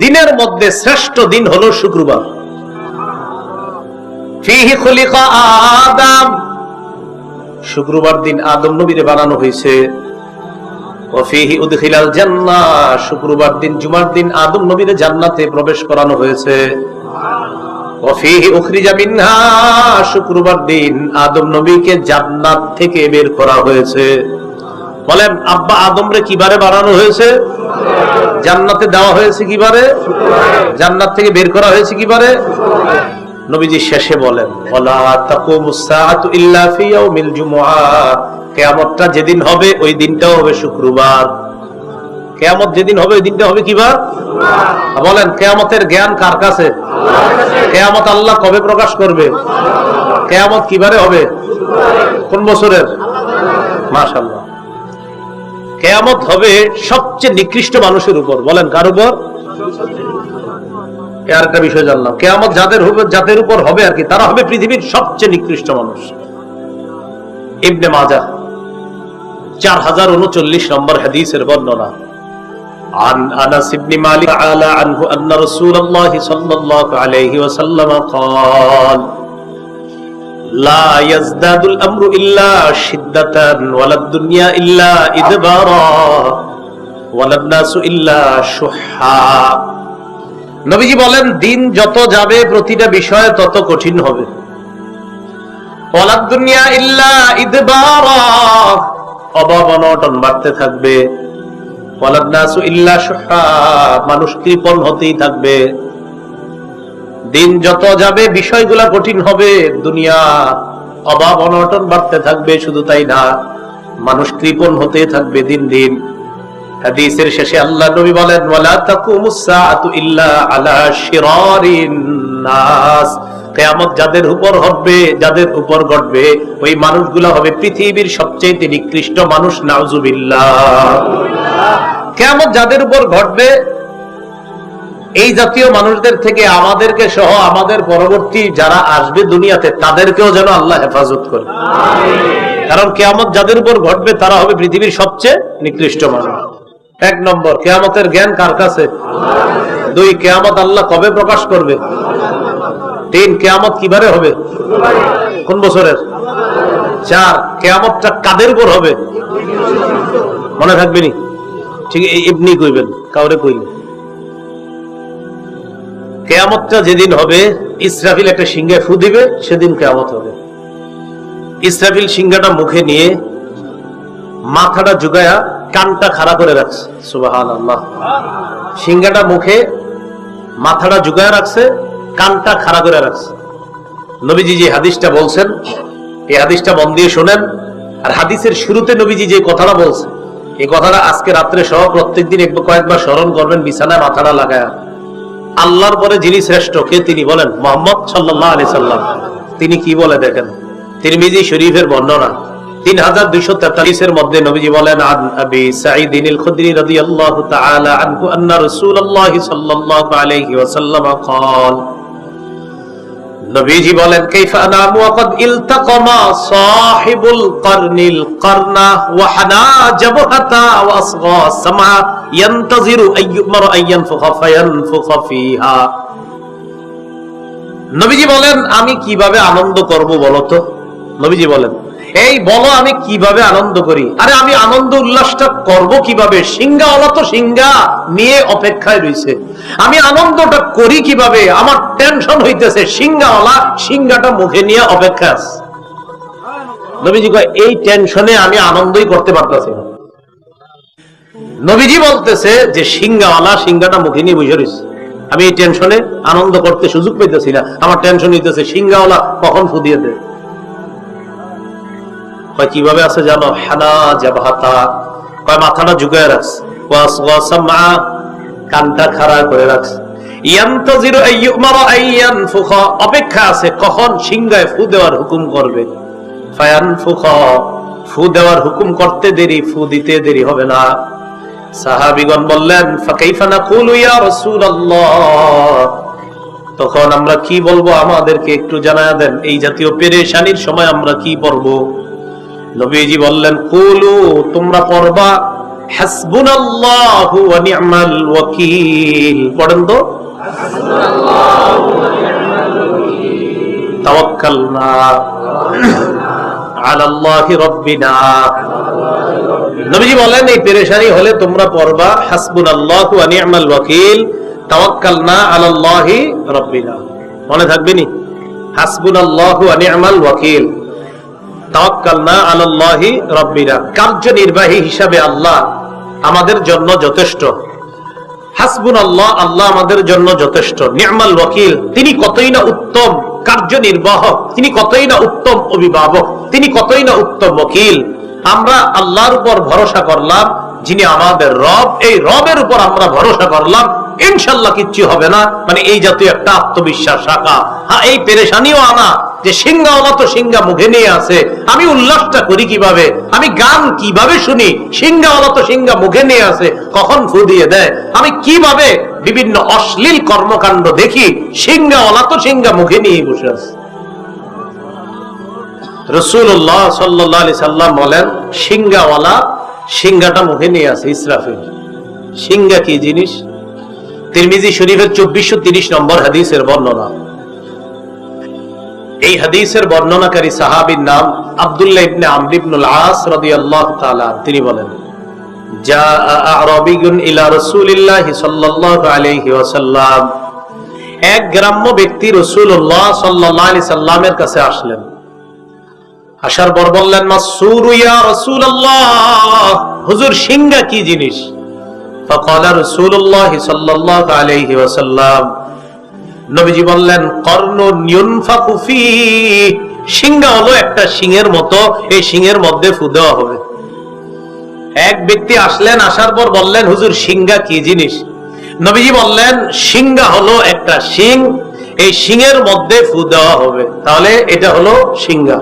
দিনের মধ্যে শ্রেষ্ঠ দিন হলো শুক্রবার। আদম। শুক্রবার দিন আদম নবীরে বানানো হয়েছে। শুক্রবার দিন জুমার দিন আদম নবীরে জান্নাতে প্রবেশ করানো হয়েছে। শুক্রবার দিন আদম নবীকে জান্নাত থেকে বের করা হয়েছে। বলেন আব্বা আদমরে কিবারে বানানো হয়েছে? জান্নাতে দেওয়া হয়েছে কিবারে? জান্নাত থেকে বের করা হয়েছে কিবারে? নবীজি শেষে বলেন কিয়ামতটা যেদিন হবে, ওই দিনটাও হবে শুক্রবার। কিয়ামত যেদিন হবে, ওই দিনটা হবে কিবার? বলেন, কিয়ামতের জ্ঞান কার কাছে? কেয়ামত আল্লাহ কবে প্রকাশ করবে? কেয়ামত কিবারে হবে? কোন বছরের? মাশাল্লাহ কেয়ামত হবে সবচেয়ে নিকৃষ্ট মানুষের উপর বলেন কার উপর এ আর একটা বিষয় জানলাম কেয়ামত যাদের হবে যাদের উপর হবে আর কি তারা হবে পৃথিবীর সবচেয়ে নিকৃষ্ট মানুষ ইবনে মাজা চার হাজার উনচল্লিশ নম্বর হাদিসের বর্ণনা عن انس بن مالك تعالى عنه ان رسول الله صلى الله عليه وسلم قال নবীজি বলেন, দিন যত যাবে, প্রতিটা বিষয় তত কঠিন হবে। ওয়ালাদ দুনিয়া বাড়তে থাকবে। মানুষ কৃপন হতেই থাকবে। দিন যত যাবে, বিষয়গুলা কঠিন হবে। দুনিয়া অভাব অনটন বাড়তে থাকবে, শুধু তাই না, মানুষ কৃপণ হতে থাকবে দিন দিন। হাদিসের শেষে আল্লাহ নবী বলেন, ওয়ালা ইল্লা আলা শিরারিন নাস। কিয়ামত যাদের উপর হবে যাদের উপর ঘটবে, ওই মানুষগুলো হবে পৃথিবীর সবচেয়ে নিকৃষ্ট মানুষ, নাউজুবিল্লাহ। কেমন যাদের উপর ঘটবে এই জাতীয় মানুষদের থেকে আমাদেরকে সহ আমাদের পরবর্তী যারা আসবে দুনিয়াতে তাদেরকেও যেন আল্লাহ হেফাজত করে। কারণ কেয়ামত যাদের উপর ঘটবে তারা হবে পৃথিবীর সবচেয়ে নিকৃষ্ট মানুষ। এক নম্বর কেয়ামতের জ্ঞান কার কাছে? দুই কেয়ামত আল্লাহ কবে প্রকাশ করবে? তিন কেয়ামত কীভাবে হবে? কোন বছরের? চার কেয়ামতটা কাদের উপর হবে? মনে থাকবে নি? ঠিক এমনি কইবেন কাউরে কইলে কেয়ামতটা যেদিন হবে, ইসরাফিল একটা সিংহে ফু দিবে, সেদিন কেয়ামত হবে। ইসরাফিল সিংহাটা মুখে নিয়ে মাথাটা জুগায়া কানটা খাড়া করে রাখছে। সুবাহান আল্লাহ সিংহাটা মুখে মাথাটা জুগায়া রাখছে, কানটা খাড়া করে রাখছে। নবীজি যে হাদিসটা বলছেন, এই হাদিসটা মন দিয়ে শোনেন, আর হাদিসের শুরুতে নবীজি যে কথাটা বলছে এই কথাটা আজকে রাত্রে সহ প্রত্যেকদিন একবার কয়েকবার স্মরণ করবেন, বিছানায় মাথাটা লাগায়া। আল্লাহর পরে যিনি শ্রেষ্ঠ কে তিনি বলেন মোহাম্মদ সাল্লাহ আলি সাল্লাম তিনি কি বলে দেখেন তিরমিজি শরীফের বর্ণনা তিন হাজার দুইশো তেতাল্লিশের মধ্যে নবীজি বলেন আন আবি সাঈদিন আল খুদরি রাদিয়াল্লাহু তাআলা আনহু আন্না রাসূলুল্লাহ সাল্লাল্লাহু আলাইহি ওয়াসাল্লাম قال নবীজি বলেন ওয়াকাদ ইলতাকামা সাহিবুল কারনিল কারনা ওয়া হানা জাবহাতা ওয়া আসগা সামা আইয়ুমার নবীজি বলেন, আমি কীভাবে আনন্দ করব বলতো নবীজি বলেন এই বলো আমি কীভাবে আনন্দ করি? আরে আমি আনন্দ উল্লাসটা করব কীভাবে? সিংহাওয়ালা তো সিংহা নিয়ে অপেক্ষায় রয়েছে। আমি আনন্দটা করি কীভাবে? আমার টেনশন হইতেছে, সিংহাওয়ালা সিংহাটা মুখে নিয়ে অপেক্ষা আছে। নবীজি কয়, এই টেনশনে আমি আনন্দই করতে পারতেছি না। নবীজি বলতেছে যে, সিংহাওয়ালা সিংহাটা মুখে নিয়ে বসে রয়েছে। আমি এই টেনশনে আনন্দ করতে সুযোগ পেতেছি না। আমার টেনশন হইতেছে, সিংহাওয়ালা কখন ফুদিয়ে দেয়? কয় কীভাবে আছে জানো? হানা জাবাহাতা। কয় মাথাটা ঝুঁকায় রাখছে। কানটা খাড়া করে রাখছে। অপেক্ষা আছে কখন সিংহায় ফু দেওয়ার হুকুম করবে। ফায়ানফুখা। ফু দেওয়ার হুকুম করতে দেরি, ফু দিতে দেরি হবে না। সাহাবিগণ বললেন তখন আমরা কি বলব আমাদেরকে একটু জানায়া দেন, এই জাতীয় পেরেশানির সময় আমরা কি পড়ব? নবীজি বললেন, কুলু, তোমরা পড়বা, হাসবুনাল্লাহু ওয়া নি'মাল ওয়াকিল। পড়েন তো? রাব্বিনা। নবীজি বলেন, এই পেরেশানি হলে তোমরা পড়বা, হাসবুনাল্লাহু ওয়া নি'মাল ওয়াকিল, তাওয়াক্কালনা আলাল্লাহি রাব্বিনা। মনে থাকবে নি? হাসবুনাল্লাহু ওয়া নি'মাল ওয়াকিল। কার্যনির্বাহী হিসাবে আল্লাহ আমাদের জন্য যথেষ্ট। হাসবুন আল্লাহ আল্লাহ আমাদের জন্য যথেষ্ট। নির্মাল ওয়াকিল, তিনি কতই না উত্তম কার্যনির্বাহক তিনি কতই না উত্তম অভিভাবক, তিনি কতই না উত্তম ওকিল। আমরা আল্লাহর উপর ভরসা করলাম, যিনি আমাদের রব, এই রবের উপর আমরা ভরসা করলাম, ইনশাল্লাহ কিচ্ছু হবে না। মানে এই জাতীয় একটা আত্মবিশ্বাস রাখা। হ্যাঁ এই পেরেশানিও আনা। যে সিংহাওয়ালা তো সিংহা মুখে নিয়ে আছে, আমি উল্লাসটা করি কীভাবে? আমি গান কীভাবে শুনি? সিংহাওয়ালা তো সিংহা মুখে নিয়ে আছে, কখন ফু দিয়ে? দেয় আমি কীভাবে বিভিন্ন অশ্লীল কর্মকাণ্ড দেখি সিংহাওয়ালা তো সিংহা মুখে নিয়ে বসে আছে। রসুল্লাহ সাল্লাহ আলি সাল্লাম বলেন, সিংহাওয়ালা সিংহাটা মুখে নিয়ে আছে ইসরাফিল। সিংহা কি জিনিস? তিরমিজি শরীফের চব্বিশশো তিরিশ নম্বর হাদিসের বর্ণনা। এই হাদিসের বর্ণনাকারী সাহাবির নাম আব্দুল্লাহ ইবনে আমর আস রাদিয়াল্লাহু তিনি বলেন যা ইলা আলাইহি ওয়াসাল্লাম। এক গ্রাম্য ব্যক্তি সাল্লাল্লাহু আলাইহি সাল্লামের কাছে আসলেন। আসার পর বললেন মাসুরু হুজুর সিংহা কি জিনিস? ফাকালা রাসূলুল্লাহ সাল্লাল্লাহু আলাইহি ওয়াসাল্লাম। নবীজি বললেন, কর্ণ নিয়নফাকু ফি সিংহা হলো একটা সিংহের মতো, এই সিংহের মধ্যে ফু দেওয়া হবে। এক ব্যক্তি আসলেন, আসার পর বললেন, হুজুর, সিংহা কি জিনিস? নবীজি বললেন, সিংহা হলো একটা সিং, এই সিংহের মধ্যে ফু দেওয়া হবে। তাহলে এটা হলো সিংহা।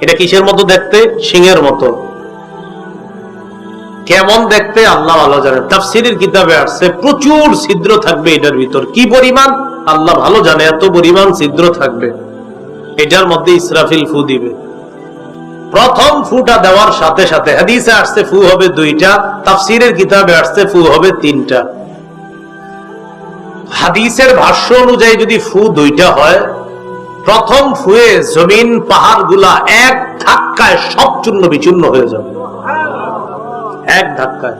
এটা কিসের মতো দেখতে? সিংহের মতো। কেমন দেখতে? আল্লাহ ভালো জানেন। তাফসিরের কিতাবে আসছে, প্রচুর ছিদ্র থাকবে এটার ভিতর। কি পরিমাণ? আল্লাহ ভালো জানে, এত পরিমাণ ছিদ্র থাকবে। এটার মধ্যে ইসরাফিল ফু দিবে। প্রথম ফুটা দেওয়ার সাথে সাথে হাদিসে আসছে ফু হবে দুইটা, তাফসিরের কিতাবে আসছে ফু হবে তিনটা। হাদিসের ভাষ্য অনুযায়ী যদি ফু দুইটা হয়, প্রথম ফুয়ে জমিন পাহাড়গুলা এক ধাক্কায় সব চূর্ণ বিচূর্ণ হয়ে যাবে। এক ধাক্কায়।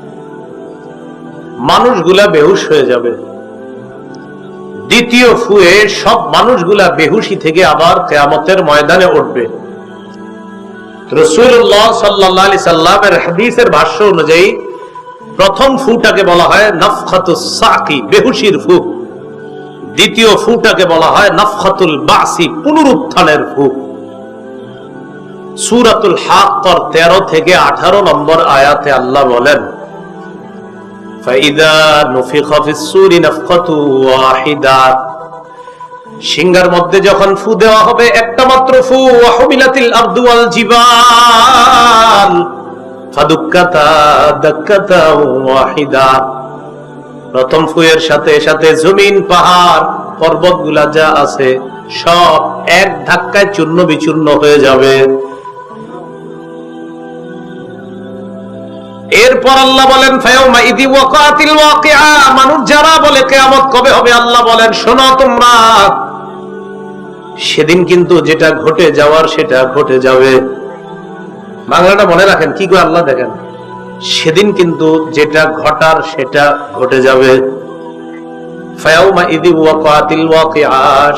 মানুষগুলা বেহুশ হয়ে যাবে। দ্বিতীয় ফুয়ে সব মানুষগুলা বেহুশি থেকে আবার কেয়ামতের ময়দানে উঠবে। রসুল্লাহ সাল্লাহ সাল্লামের হাদিসের ভাষ্য অনুযায়ী প্রথম ফুটাকে বলা হয় নফখাতুস সাকি, বেহুশির ফু। দ্বিতীয় ফুটাকে বলা হয় নফখাতুল বাসি, পুনরুত্থানের ফু। সুরাতুল হাক্কর তেরো থেকে আঠারো নম্বর আয়াতে আল্লাহ বলেন সিংহার মধ্যে যখন ফু দেওয়া হবে, একটা মাত্র ফু জিবাল। ফাদুক্কাতা ওয়াহিদা। প্রথম ফুয়ের সাথে সাথে জমিন, পাহাড়, পর্বতগুলা যা আছে, সব এক ধাক্কায় চূর্ণ বিচূর্ণ হয়ে যাবে। এরপর আল্লাহ বলেন মানুষ যারা বলে কিয়ামত কবে হবে, আল্লাহ বলেন, শোনো তোমরা। সেদিন কিন্তু যেটা ঘটে যাওয়ার সেটা ঘটে যাবে। বাংলাটা মনে রাখেন, কি করে আল্লাহ দেখেন? সেদিন কিন্তু যেটা ঘটার সেটা ঘটে যাবে।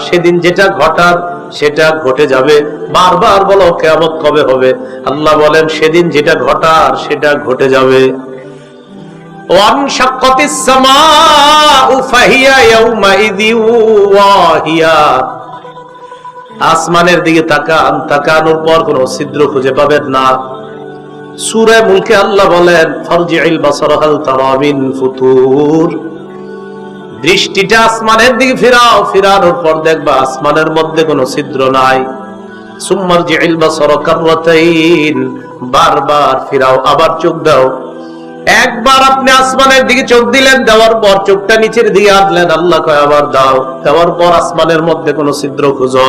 সেদিন যেটা ঘটার সেটা ঘটে যাবে। বারবার বলো কেমন কবে হবে? আল্লাহ বলেন, সেদিন যেটা ঘটার সেটা ঘটে যাবে। আসমানের দিকে তাকান, তাকানোর পর কোন ছিদ্র খুঁজে পাবেন না। সূরা মুলকে আল্লাহ বলেন ফারজিউল বাসার, হাল তারা মিন ফুতুর। দৃষ্টিটা আসমানের দিকে ফিরাও, ফিরানোর পর দেখবা আসমানের মধ্যে কোনো ছিদ্র নাই। সুম্মার যে ইলবা সরকারতাইন বারবার ফিরাও, আবার চোখ দাও। একবার আপনি আসমানের দিকে চোখ দিলেন, দেওয়ার পর চোখটা নিচের দিকে আনলেন, আল্লাহ কয় আবার দাও। দেওয়ার পর আসমানের মধ্যে কোনো ছিদ্র খুঁজো।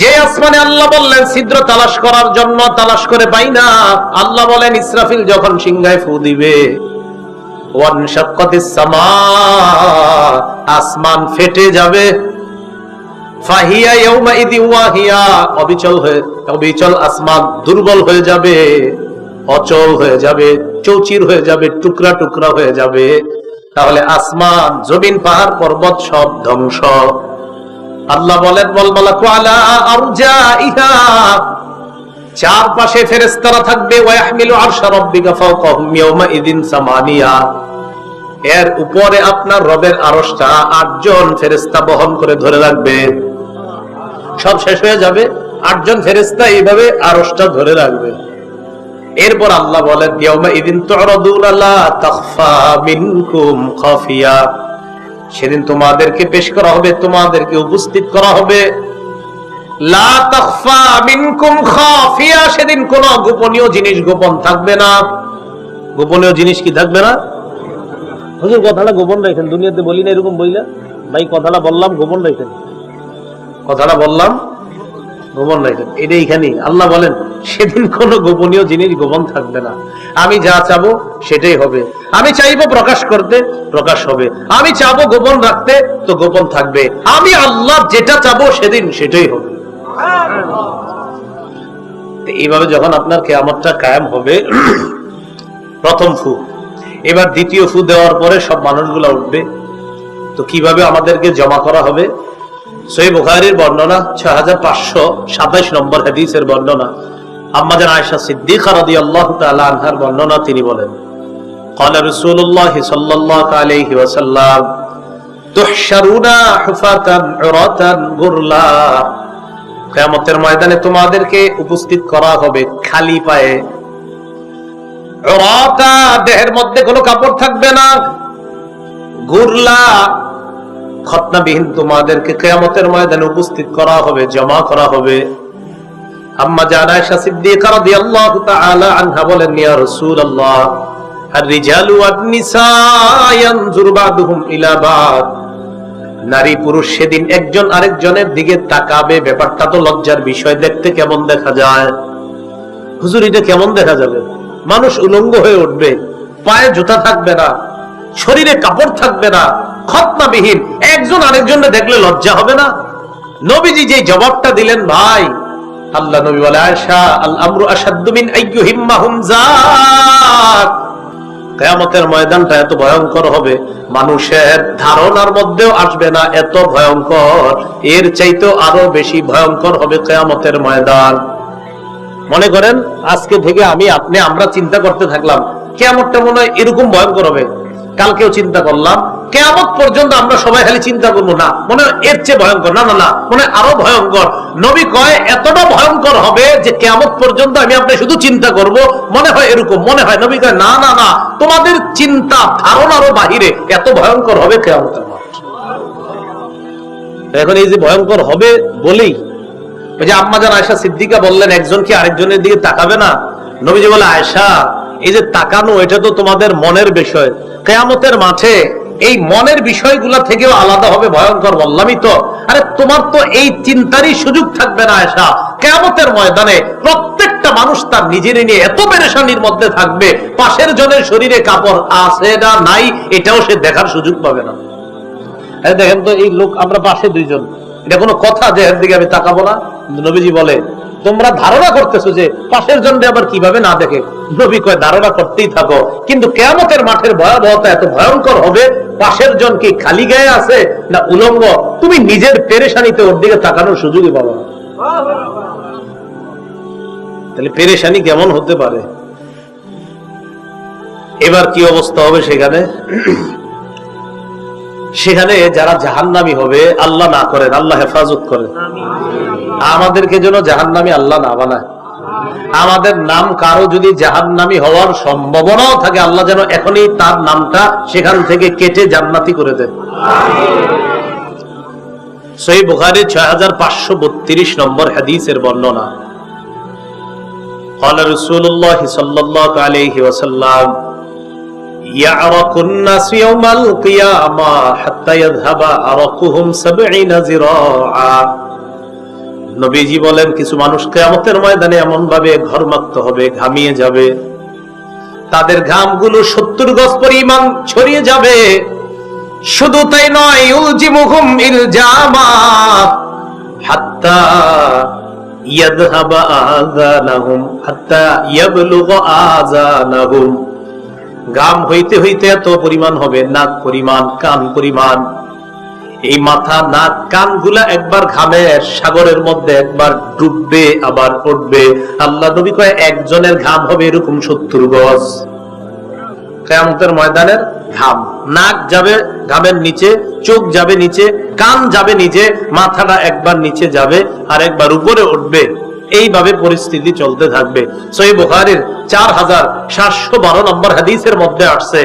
যে আসমানে আল্লাহ বললেন, ছিদ্র তালাশ করার জন্য তালাশ করে পাই না। আল্লাহ বলেন, ইসরাফিল যখন সিংহায় ফু দিবে আসমান ফেটে যাবে। অবিচল হয়ে, অবিচল আসমান দুর্বল হয়ে যাবে, অচল হয়ে যাবে, চৌচির হয়ে যাবে, টুকরা টুকরা হয়ে যাবে। তাহলে আসমান, জমিন, পাহাড়, পর্বত সব ধ্বংস। আল্লাহ বলেন, বল মালাকু আলা আরজাইহা। চারপাশে ফেরেশতারা থাকবে, ওয়াহমিলু আরশা রাব্বিকা ফাওকাহুম সামানিয়া। এর উপরে আপনার রবের আরশটা আটজন ফেরেশতা বহন করে ধরে রাখবে। সব শেষ হয়ে যাবে, আটজন ফেরেশতা এইভাবে আরশটা ধরে রাখবে। এরপর আল্লাহ বলেন সেদিন তোমাদেরকে পেশ করা হবে তোমাদেরকে উপস্থিত করা হবে। লা মিনকুম খাফিয়া সেদিন কোন গোপনীয় জিনিস গোপন থাকবে না। গোপনীয় জিনিস কি থাকবে না? হুজুর কথাটা গোপন রাখেন দুনিয়াতে বলি না এরকম বইলা। ভাই কথাটা বললাম গোপন রাখেন। কথাটা বললাম গোপন রাখেন এটা এখানেই। আল্লাহ বলেন, সেদিন কোন গোপনীয় জিনিস গোপন থাকবে না। আমি যা চাবো সেটাই হবে। আমি চাইব প্রকাশ করতে, প্রকাশ হবে। আমি চাবো গোপন রাখতে, তো গোপন থাকবে। আমি আল্লাহ যেটা চাবো সেদিন সেটাই হবে। এইভাবে যখন আপনার কেয়ামতটা কায়েম হবে, প্রথম ফু। এবার দ্বিতীয় ফু দেওয়ার পরে সব মানুষগুলো উঠবে। তো কীভাবে আমাদেরকে জমা করা হবে? সই বুখারির বর্ণনা ছয় হাজার পাঁচশো সাতাইশ নম্বর হাদিসের বর্ণনা আম্মাজান আয়সা সিদ্দিকা রাদিয়াল্লাহু তাআলা আনহার বর্ণনা তিনি বলেন قال رسول الله صلى الله عليه وسلم تحشرون حفاة عراة غرلا কিয়ামতের ময়দানে তোমাদেরকে উপস্থিত করা হবে খালি পায়ে উরাতা দেহের মধ্যে কোনো কাপড় থাকবে না গুরলা খতনাবিহীন তোমাদেরকে কেয়ামতের ময়দানে উপস্থিত করা হবে, জমা করা হবে। আম্মা আনহা বলেন আর-রিজালু নারী পুরুষ সেদিন একজন আরেকজনের দিকে তাকাবে, ব্যাপারটা তো লজ্জার বিষয়, দেখতে কেমন দেখা যায়? হুজুর এটা কেমন দেখা যাবে? মানুষ উলঙ্গ হয়ে উঠবে, পায়ে জুতা থাকবে না। শরীরে কাপড় থাকবে না, খতনাবিহীন। একজন আরেকজনকে দেখলে লজ্জা হবে না? নবীজি যে জবাবটা দিলেন, ভাই, আল্লাহ নবী বলে আয়সা আল আমরু আসাদ্দু মিন আইয়ুহিম্মাহুম যাক। কেয়ামতের ময়দানটা এত ভয়ঙ্কর হবে, মানুষের ধারণার মধ্যেও আসবে না এত ভয়ঙ্কর। এর চাইতেও আরও বেশি ভয়ঙ্কর হবে কেয়ামতের ময়দান। মনে করেন, আজকে থেকে আমি, আপনি, আমরা চিন্তা করতে থাকলাম, কেয়ামতটা মনে হয় এরকম ভয়ঙ্কর হবে। কালকেও চিন্তা করলাম, কেয়ামত পর্যন্ত আমরা সবাই খালি চিন্তা করব, না, মনে হয় এর চেয়ে ভয়ঙ্কর, না না না, মনে আরও ভয়ঙ্কর। নবী কয়, এতটা ভয়ঙ্কর হবে যে কেয়ামত পর্যন্ত আমি আপনি শুধু চিন্তা করব, মনে হয় এরকম, মনে হয়। নবী কয়, না না না, তোমাদের চিন্তা ধারণারও বাহিরে এত ভয়ঙ্কর হবে মাঠ। এখন এই যে ভয়ঙ্কর হবে বলেই, ওই যে আম্মাজান আয়সা সিদ্দিকা বললেন, একজন কি আরেকজনের দিকে তাকাবে না? নবীজি বলে আয়সা এই যে তাকানো, এটা তো তোমাদের মনের বিষয়। কেয়ামতের মাঠে এই মনের বিষয়গুলা থেকেও আলাদা হবে, ভয়ঙ্কর বললামই তো। আরে, তোমার তো এই চিন্তারই সুযোগ থাকবে না আয়সা কেয়ামতের ময়দানে প্রত্যেকটা মানুষ তার নিজের নিয়ে এত পেরেশানির মধ্যে থাকবে, পাশের জনের শরীরে কাপড় আছে না নাই, এটাও সে দেখার সুযোগ পাবে না। দেখেন তো এই লোক, আমরা পাশে দুইজন। এটা কোনো কথা যে এর দিকে আমি তাকাবো না? নবীজি বলে তোমরা ধারণা করতেছো যে পাশের জন্য আবার কীভাবে না দেখে? নবী কয়, ধারণা করতেই থাকো। কিন্তু কেয়ামতের মাঠের ভয়াবহতা এত ভয়ঙ্কর হবে? পাশের জন কি খালি গায়ে আছে না উলঙ্গ? তুমি নিজের পেরেশানিতে ওর দিকে তাকানোর সুযোগই পাবো তাহলে পেরেশানি কেমন হতে পারে? এবার কি অবস্থা হবে সেখানে? সেখানে যারা জাহান্নামি হবে আল্লাহ না করেন আল্লাহ হেফাজত করেন আমাদেরকে যেন জাহান্নামি আল্লাহ না বানায় আমাদের নাম কারো যদি জাহান্নামি হওয়ার সম্ভাবনাও থাকে আল্লাহ যেন এখনই তার নামটা সেখান থেকে কেটে জান্নাতি করে দেন সহি বুখারি ছয় হাজার পাঁচশো বত্রিশ নম্বর হাদিসের বর্ণনা قال رسول الله صلى الله عليه وسلم يعرق الناس يوم القيامة حتى يذهب عرقهم سبعين ذراعا নবীজি বলেন কিছু মানুষ কেয়ামতের ময়দানে এমন ভাবে ঘরমাক্ত হবে ঘামিয়ে যাবে তাদের ঘামগুলো সত্তর গজ পরিমাণ ছড়িয়ে যাবে শুধু তাই নয় ইউলজিমুহুম ইলজামা হাত্তা ইয়াদহাবা আযানাহুম হাত্তা ইয়াবলুগা আযানাহুম গাম হইতে হইতে এত পরিমাণ হবে, নাক পরিমাণ, কান পরিমাণ। এই মাথা, নাক, কানগুলা একবার ঘামের সাগরের মধ্যে একবার ডুববে, আবার উঠবে আল্লাহ নবী কয়, একজনের ঘাম হবে এরকম সত্তর গজ। কেয়ামতের ময়দানের ঘাম। নাক যাবে ঘামের নিচে, চোখ যাবে নিচে, কান যাবে নিচে, মাথাটা একবার নিচে যাবে আর একবার উপরে উঠবে। এইভাবে পরিস্থিতি চলতে থাকবে। সই বুখারির চার হাজার সাতশো বারো নম্বর হাদিসের মধ্যে আসছে,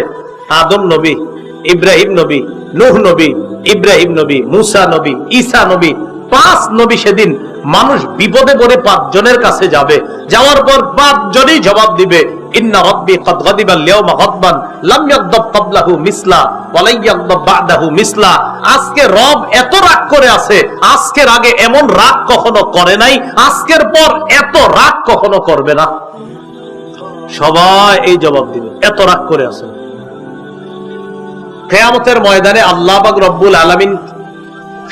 আদম নবী, ইব্রাহিম নবী, নুহ নবী, ইব্রাহিম নবী, মুসা নবী, ঈসা নবী, পাঁচ নবী সেদিন মানুষ বিপদে পড়ে পাঁচজনের কাছে যাবে। যাওয়ার পর পাঁচজনই জবাব দিবে ইন্না রব্বি কদ গদিবা লিয়াউমা গদবান, লাম ইয়াগদাব ক্বাবলাহু মিসলা ওয়া লা ইয়াগদাব বা'দাহু মিসলা। আজকে রব এত রাগ করে আছে, আজকের আগে এমন রাগ কখনো করে নাই, আজকের পর এত রাগ কখনো করবে না। সবাই এই জবাব দিবে, এত রাগ করে আছে। কেয়ামতের ময়দানে আল্লাহ পাক রব্বুল আলামিন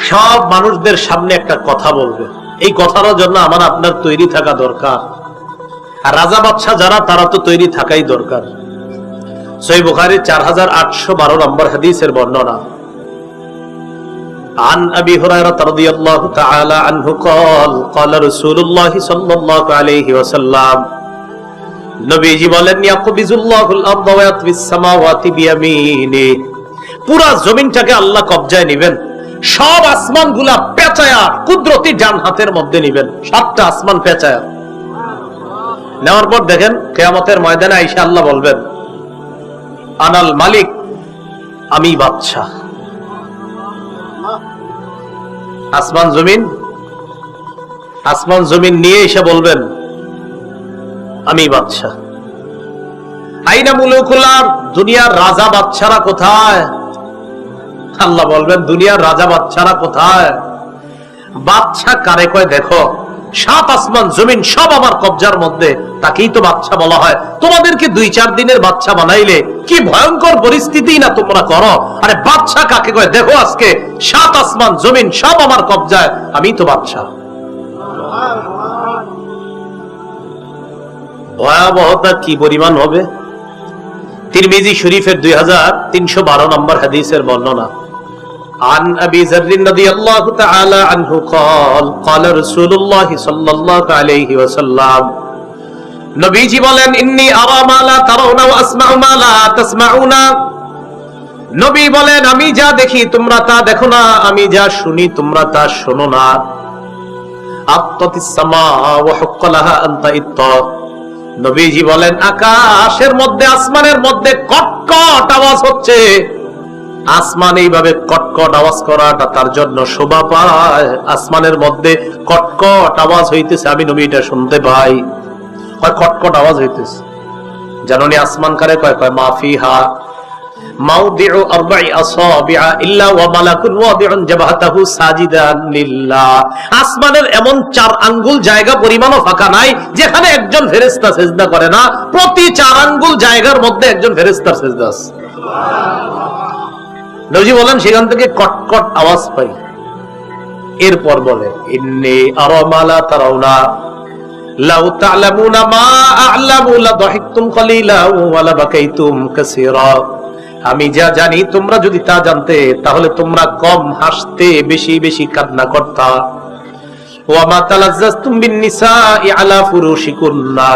সব মানুষদের সামনে একটা কথা বলবে। এই কথাটার জন্য আমার আপনার তৈরি থাকা দরকার। আর রাজা বাদশাহ যারা তারা তো তৈরি থাকাই দরকার সই বুখারি চার হাজার আটশো বারো নম্বর হাদিসের বর্ণনা عن أبي هريرة رضي الله تعالى عنه قال قال رسول الله صلى الله عليه وسلم নবীজি বলেন ইয়াকুবিজুল্লাহুল আরদ ওয়া ইয়াতবিস সামাওয়াতি বিয়ামিনি পুরা জমিনটাকে আল্লাহ কবজায় নেবেন সব আসমানগুলা পেঁচায়া কুদরতি ডান হাতের মধ্যে নেবেন সাতটা আসমান পেঁচায়া নেওয়ার পর দেখেন কেয়ামতের ময়দানে আইসা আল্লাহ বলবেন, আনাল মালিক, আমি বাদশাহ। আসমান জমিন আসমান জমিন নিয়ে এসে বলবেন, আমি বাদশাহ। আইনা মুলুকুলার দুনিয়ার রাজা বাদশারা কোথায়? আল্লাহ বলবেন, দুনিয়ার রাজা বাদশারা কোথায়? বাদশা কারে কয়, দেখো সাত আসমান জমিন সব আমার কবজার মধ্যে। তাকেই তো বাচ্চা বলা হয়। তোমাদেরকে দুই চার দিনের বাচ্চা বানাইলে কি ভয়ঙ্কর পরিস্থিতি না তোমরা করো? আরে বাচ্চা কাকে কয়? দেখো আজকে সাত আসমান জমিন সব আমার কবজায়। আমি তো বাচ্চা ভয়াবহতা কি পরিমাণ হবে? তিরমিজি শরীফের দুই হাজার তিনশো বারো নম্বর হাদিসের বর্ণনা। عن أبي ذر رضي الله تعالى عنه قال قال رسول الله صلى الله عليه وسلم নবীজি বলেন ইন্নি আরা মা লা তারাউনা ওয়া আসমাউ মা লা তাসমাউনা নবী বলেন আমি যা দেখি তোমরা তা দেখো না আমি যা শুনি তোমরা তা শোনো না আত্তাতিস সামা ওয়া হুক্কালাহা আনতা ইত্তা নবীজি বলেন আকাশের মধ্যে আসমানের মধ্যে কটকট আওয়াজ হচ্ছে আসমান এইভাবে কটকট আওয়াজ করাটা তার জন্য শোভা পায়। আসমানের মধ্যে কটকট আওয়াজ হইতেছে, আমি নবী এটা শুনতে পাই। কয় কটকট আওয়াজ হইতেছে? জাননি আসমান কারে কয়? কয় মাফিহা মাউদিউ আরবাই আসাবিআ ইল্লা ওয়া মালাকুন ওয়াদিউন জাবহাতাহু সাজিদান লিল্লাহ। আসমানের এমন চার আঙ্গুল জায়গা পরিমাণও ফাঁকা নাই, যেখানে একজন ফেরেশতা সেজদা করে না। প্রতি চার আঙ্গুল জায়গার মধ্যে একজন ফেরেশতার সেজদা আছে। নবী বলেন, সেখান থেকে কটকট আওয়াজ পাই। এরপর বলে, ইন্নি আরা মালা তারাউনা, লাউ তা'লামুনা মা কলিলা বাকাইতুম আমি যা জানি, তোমরা যদি তা জানতে, তাহলে তোমরা কম হাসতে, বেশি বেশি কান্না করতা। ওয়া মা বিন আলা ফুরুশিকুন্না,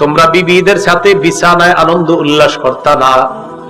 তোমরা বিবিদের সাথে বিছানায় আনন্দ উল্লাস করতা না।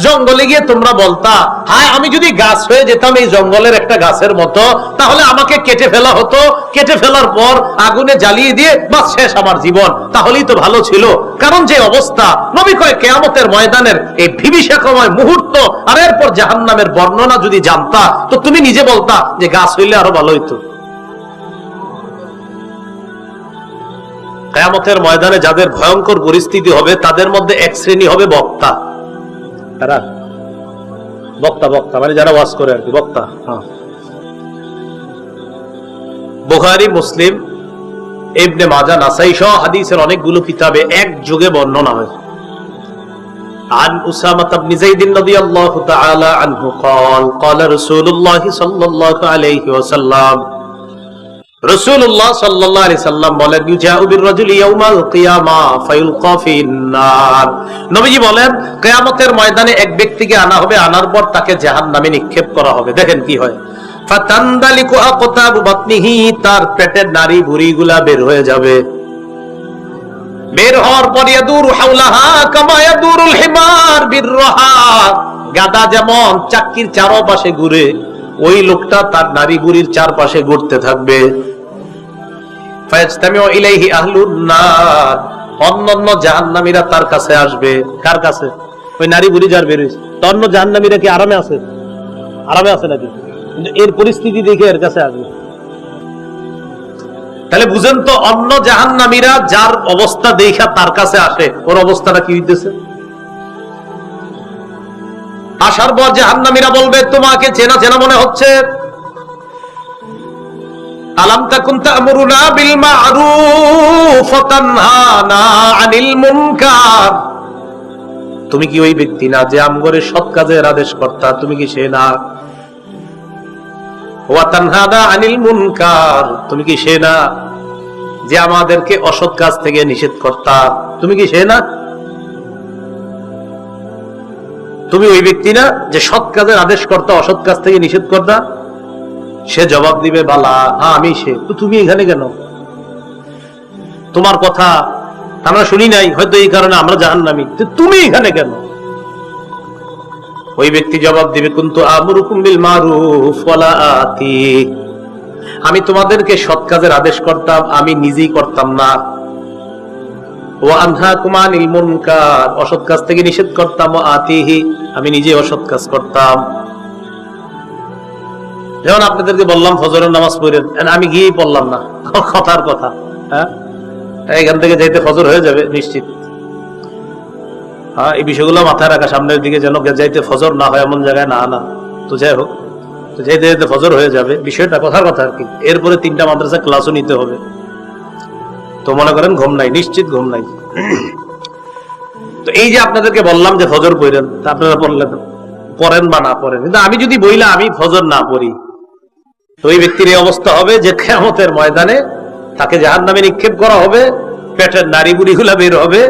জঙ্গলে গিয়ে তোমরা বলতা, হায়, আমি যদি গাছ হয়ে যেতাম এই জঙ্গলের একটা গাছের মতো, তাহলে আমাকে কেটে ফেলা হতো। কেটে ফেলার পর আগুনে জ্বালিয়ে দিয়ে বাস শেষ আমার জীবন। তাহলেই তো ভালো ছিল। কারণ যে অবস্থা, নবী কয়, কেয়ামতের ময়দানের এই বিভীষিকাময় মুহূর্ত, আর এরপর জাহান্নামের বর্ণনা যদি জানতা, তো তুমি নিজে বলতা যে গাছ হইলে আরও ভালো হইতো। কেয়ামতের ময়দানে যাদের ভয়ঙ্কর পরিস্থিতি হবে, তাদের মধ্যে এক শ্রেণি হবে বক্তা। তারা বক্তা বক্তা মানে যারা ওয়াজ করে আর কি বক্তা হ্যাঁ বুখারী মুসলিম ইবনে মাজা নাসাই সহ হাদিসের অনেকগুলো কিতাবে এক যুগে বর্ণনা হয় عن أسامة بن زيد رضي الله تعالى عنه قال قال رسول الله صلى الله عليه وسلم রসুল্লাহ সাল্লাহ আলি সাল্লাম বলেন নবীজি বলেন, কিয়ামতের ময়দানে এক ব্যক্তিকে আনা হবে, আনার পর তাকে জাহান্নামে নিক্ষেপ করা হবে। দেখেন কি হয়। তার পেটের নারী ভুঁড়িগুলা বের হয়ে যাবে। বের হওয়ার পর গাদা যেমন চাক্কির চারপাশে ঘুরে ওই লোকটা তার নারী বুড়ির চারপাশে ঘুরতে থাকবে। জাহান্নামীরা তার কাছে আসবে। কার কাছে? ওই নারী যার বের হয়েছে। তো অন্য জাহান্নামীরা কি আরামে আছে? আরামে আছে নাকি? এর পরিস্থিতি দেখে এর কাছে আসবে। তাহলে বুঝেন তো, অন্য জাহান্নামীরা যার অবস্থা দেখা তার কাছে আসে। ওর অবস্থাটা কি হইতেছে? আসার পর জাহান্নামীরা বলবে, তোমাকে চেনা চেনা মনে হচ্ছে? তুমি কি ওই ব্যক্তি না যে আমগরে সৎ কাজের আদেশ কর্তা? তুমি কি সে না? আনিল মুনকার? তুমি কি সে না যে আমাদেরকে অসৎ কাজ থেকে নিষেধ কর্তা? তুমি কি সে না? তুমি ওই ব্যক্তি না যে সৎ কাজের আদেশ কর্তা অসৎ কাজ থেকে নিষেধ কর্তা সে জবাব দিবে, বালা হ্যাঁ আমি সে। তো তুমি এখানে কেন? তোমার কথা আমরা শুনি নাই, হয়তো এই কারণে আমরা জাহান নামি তুমি এখানে কেন? ওই ব্যক্তি জবাব দিবে, কিন্তু আমি তোমাদেরকে সৎ কাজের আদেশ করতাম আমি নিজেই করতাম না। ও আনহা মুনকার, অসৎ কাজ থেকে নিষেধ করতাম ও আতিহি। আমি নিজে অসৎ কাজ করতাম। যেমন আপনাদেরকে বললাম, ফজরের নামাজ পড়েন আমি গিয়েই পড়লাম না। কথার কথা হ্যাঁ? এখান থেকে যাইতে ফজর হয়ে যাবে, নিশ্চিত। হ্যাঁ এই বিষয়গুলো মাথায় রাখা, সামনের দিকে যেন যাইতে ফজর না হয়, এমন জায়গায় না না। তো যাই হোক, তো যাইতে যাইতে ফজর হয়ে যাবে। বিষয়টা কথার কথা আর কি। এরপরে তিনটা মাদ্রাসা ক্লাসও নিতে হবে। তো মনে করেন ঘুম নাই, নিশ্চিত ঘুম নাই। তো এই যে আপনাদেরকে বললাম যে ফজর পড়েন আপনারা পড়লেন পড়েন বা না পড়েন। কিন্তু আমি যদি বইলা আমি ফজর না পড়ি, তো ওই ব্যক্তির এই অবস্থা হবে যে খেমতের ময়দানে তাকে জাহান নামে নিক্ষেপ করা হবে, পেটের নারী বুড়িগুলা বের হবে,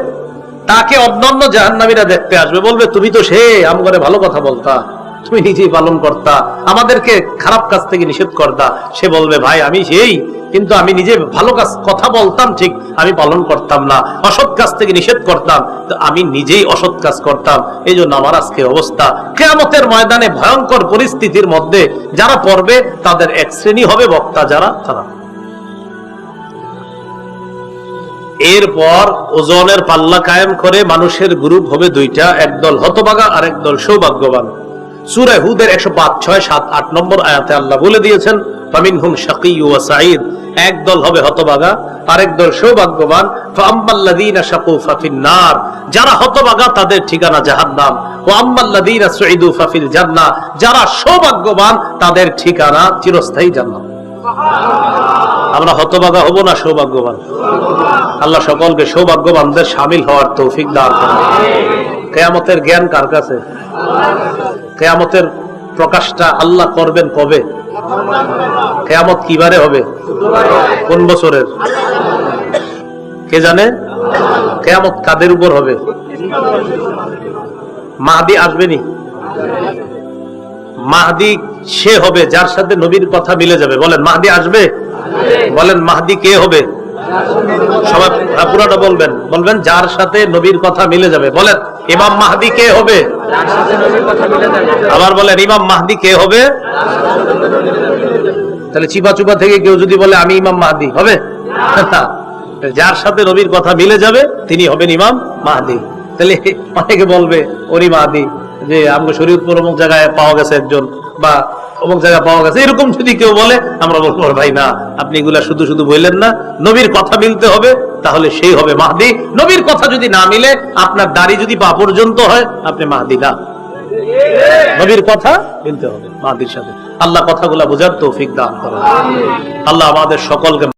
তাকে অন্যান্য জাহান্নামীরা দেখতে আসবে, বলবে, তুমি তো সে আমগরে ভালো কথা বলতা। তুমি নিজেই পালন করতা, আমাদেরকে খারাপ কাজ থেকে নিষেধ করতা। সে বলবে, ভাই, আমি সেই, কিন্তু আমি নিজে ভালো কাজ, কথা বলতাম ঠিক, আমি পালন করতাম না, অসৎ কাজ থেকে নিষেধ করতাম আমি নিজেই অসৎ কাজ করতাম। এই জন্য আমার আজকে অবস্থা, কেয়ামতের ময়দানে ভয়ঙ্কর পরিস্থিতির মধ্যে যারা পড়বে, তাদের এক শ্রেণি হবে বক্তা যারা, তারা। এরপর ওজনের পাল্লা কায়েম করে মানুষের গ্রুপ হবে দুইটা, একদল হতবাগা আর একদল সৌভাগ্যবান। সুরে হুদের একশো পাঁচ, ছয়, সাত, আট নম্বর আয়াতে আল্লাহ বলে দিয়েছেন, ফামিনহুম শাকী ওয়া সাঈদ। এক দল হবে হতবাগা, আরেক দল সৌভাগ্যবান। শাকু যারা হতবাগা, তাদের ঠিকানা জাহান্নাম। ওয়া আম্মাল্লাযীনা সুঈদু ফাফিল যারা সৌভাগ্যবান, তাদের ঠিকানা চিরস্থায়ী জান্নাত। আমরা হতবাগা হব না সৌভাগ্যবান? আল্লাহ সকলকে সৌভাগ্যবানদের সামিল হওয়ার তৌফিক দান কেয়ামতের জ্ঞান কার কাছে? কেয়ামতের প্রকাশটা আল্লাহ করবেন কবে? কেয়ামত কিবারে হবে? কোন বছরের? কে জানে? কেয়ামত কাদের উপর হবে? মাহাদি আসবেনি? মাহদি সে হবে যার সাথে নবীর কথা মিলে যাবে। বলেন, মাহাদি আসবে? বলেন, মাহাদি কে হবে? সবাই পুরাটা বলবেন। বলবেন, যার সাথে নবীর কথা মিলে যাবে। বলেন, ইমাম মাহাদি কে হবে? আবার বলেন, ইমাম মাহদি কে হবে? তাহলে চিপা চুপা থেকে কেউ যদি বলে, আমি ইমাম মাহদি। হবে? যার সাথে রবির কথা মিলে যাবে, তিনি হবেন ইমাম মাহদি। তাহলে অনেকে বলবে, ওরি মাহদি, যে আমাকে শরীর প্রমুখ জায়গায় পাওয়া গেছে একজন বা অমুক জায়গায় পাওয়া গেছে। এরকম যদি কেউ বলে, আমরা বলব ভাই, না, আপনি এগুলা শুধু শুধু বললেন না, নবীর কথা মিলতে হবে, তাহলে সেই হবে মাহদি। নবীর কথা যদি না মিলে, আপনার দাড়ি যদি পা পর্যন্ত হয়, আপনি মাহদি না। নবীর কথা মিলতে হবে মাহদির সাথে। আল্লাহ কথাগুলা বোঝার তৌফিক দান করেন। আল্লাহ আমাদের সকলকে